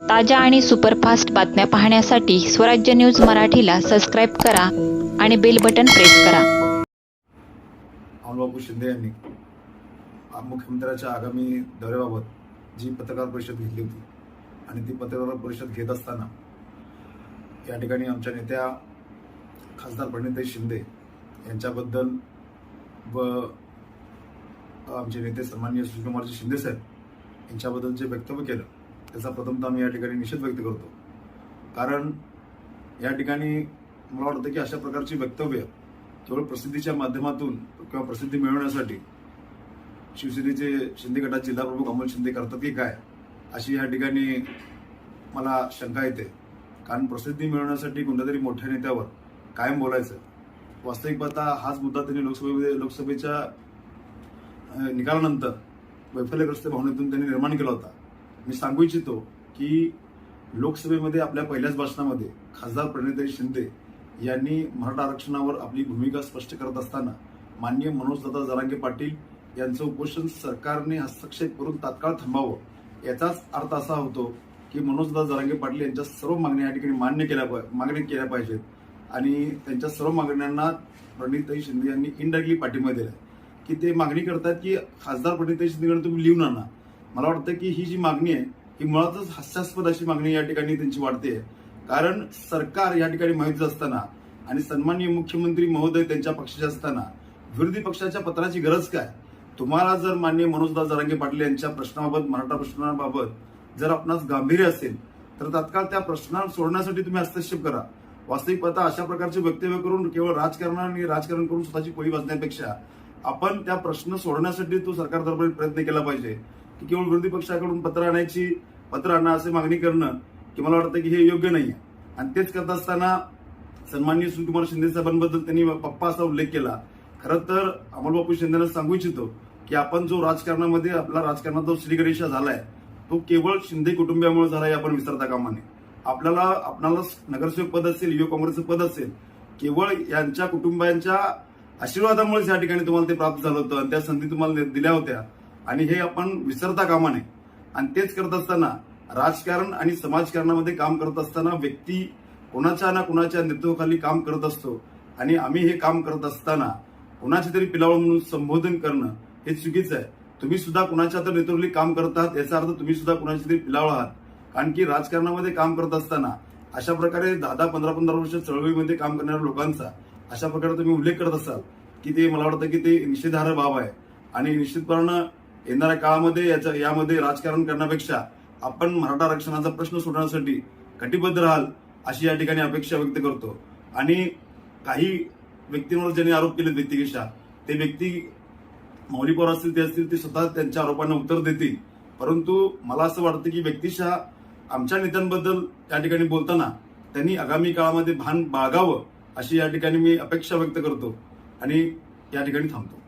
ताज्या आणि सुपरफास्ट बातम्या पाहण्यासाठी स्वराज्य न्यूज मराठीला सबस्क्राईब करा आणि बेल बटन प्रेस करा. अनुबाबू शिंदे यांनी मुख्यमंत्र्यांच्या मुख्यमंत्र्याच्या आगामी दौऱ्याबाबत जी पत्रकार परिषद घेतली होती आणि ती पत्रकार परिषद घेत असताना या ठिकाणी आमच्या नेत्या खासदार प्रणिताई शिंदे यांच्याबद्दल व आमचे नेते सन्माननीय सुशीलकुमारजी शिंदे साहेब यांच्याबद्दल जे वक्तव्य केलं त्याचा प्रथमतः आम्ही या ठिकाणी निषेध व्यक्त करतो. कारण या ठिकाणी मला वाटतं की अशा प्रकारची वक्तव्य केवळ प्रसिद्धीच्या माध्यमातून किंवा प्रसिद्धी मिळवण्यासाठी शिवसेनेचे शिंदे गटाचे जिल्हाप्रमुख अमोल शिंदे करतात की काय अशी या ठिकाणी मला शंका येते. कारण प्रसिद्धी मिळवण्यासाठी कोणत्या तरी मोठ्या नेत्यावर कायम बोलायचं. वास्तविक पाहता हाच मुद्दा त्यांनी लोकसभेमध्ये लोकसभेच्या निकालानंतर वैफल्यग्रस्त भावनेतून त्यांनी निर्माण केला होता. मी सांगू इच्छितो की लोकसभेमध्ये आपल्या पहिल्याच भाषणामध्ये खासदार प्रणिताई शिंदे यांनी मराठा आरक्षणावर आपली भूमिका स्पष्ट करत असताना माननीय मनोजदादा जरांगे पाटील यांचं उपोषण सरकारने हस्तक्षेप करून तात्काळ थांबावं याचाच अर्थ असा होतो की मनोजदादा जरांगे पाटील यांच्या सर्व मागण्या या ठिकाणी मान्य केल्या मागण्या केल्या पाहिजेत. आणि त्यांच्या सर्व मागण्यांना प्रणिताई शिंदे यांनी इनडायरेक्टली पाठिंबा दिला की ते मागणी करतात की खासदार प्रणिताई शिंदेकडे तुम्ही लिहून आणा. मला वाटतं की ही जी मागणी आहे ही मुळातच हास्यास्पद अशी मागणी या ठिकाणी त्यांची वाढते कारण सरकार या ठिकाणी माहिती असताना आणि सन्माननीय मुख्यमंत्री महोदय त्यांच्या पक्षाचे असताना विरोधी पक्षाच्या पत्राची गरज काय? तुम्हाला जर मान्य मनोजदास जरांगे पाटील यांच्या प्रश्नाबाबत मराठा प्रश्नाबाबत जर आपणास गांभीर्य असेल तर तात्काळ त्या प्रश्नाला सोडण्यासाठी तुम्ही हस्तक्षेप करा. वास्तविक पाहता अशा प्रकारचे वक्तव्य करून केवळ राजकारण आणि राजकारण करून स्वतःची पोळी वाजण्यापेक्षा आपण त्या प्रश्न सोडवण्यासाठी तो सरकार दरबारी प्रयत्न केला पाहिजे. की केवळ विरोधी पक्षाकडून पत्र आणायची पत्र आणा असे मागणी करणं की मला वाटतं की हे योग्य नाही आहे आणि तेच करत असताना सन्माननीय सुकुमार शिंदे साहेबांबद्दल त्यांनी पप्पा असा उल्लेख केला. खरं तर अमोलबापू शिंदेना सांगू इच्छितो की आपण जो राजकारणामध्ये आपला राजकारणात जो श्रीगणेशा झालाय तो केवळ शिंदे कुटुंबियामुळे झालाय आपण विसरता कामा नये. आपल्याला आपणाला नगरसेवक पद असेल युवक काँग्रेसचं पद असेल केवळ यांच्या कुटुंबियांच्या आशीर्वादामुळेच या ठिकाणी तुम्हाला ते प्राप्त झालं होतं आणि त्या संधी तुम्हाला दिल्या होत्या. आणि हे आपण विसरता कामा नये. आणि तेच करत असताना राजकारण आणि समाजकारणामध्ये काम करत असताना व्यक्ती कोणाच्या ना कोणाच्या नेतृत्वाखाली काम करत असतो आणि आम्ही हे काम करत असताना कोणाचे तरी पिलावळ म्हणून संबोधन करणं हे चुकीचं आहे. तुम्ही सुद्धा कुणाच्या तर नेतृत्वाखाली काम करत आहात याचा अर्थ तुम्ही सुद्धा कुणाच्या तरी पिलावळ आहात. कारण की राजकारणामध्ये काम करत असताना अशा प्रकारे दहा दहा पंधरा पंधरा वर्ष चळवळीमध्ये काम करणाऱ्या लोकांचा अशा प्रकारे तुम्ही उल्लेख करत असाल की ते मला वाटतं की ते निषेधार्ह बाब आहे. आणि निश्चितपणे येणाऱ्या काळामध्ये याच्या यामध्ये राजकारण करण्यापेक्षा आपण मराठा आरक्षणाचा प्रश्न सोडवण्यासाठी कटिबद्ध राहाल अशी या ठिकाणी अपेक्षा व्यक्त करतो. आणि काही व्यक्तींवर ज्यांनी आरोप केले व्यक्तिगेशा ते व्यक्ती मौलिकवर असतील ते असतील ते स्वतः त्यांच्या आरोपांना उत्तर देतील. परंतु मला असं वाटतं की व्यक्तिशः आमच्या नेत्यांबद्दल या ठिकाणी बोलताना त्यांनी आगामी काळामध्ये भान बाळगावं अशी या ठिकाणी मी अपेक्षा व्यक्त करतो आणि या ठिकाणी थांबतो.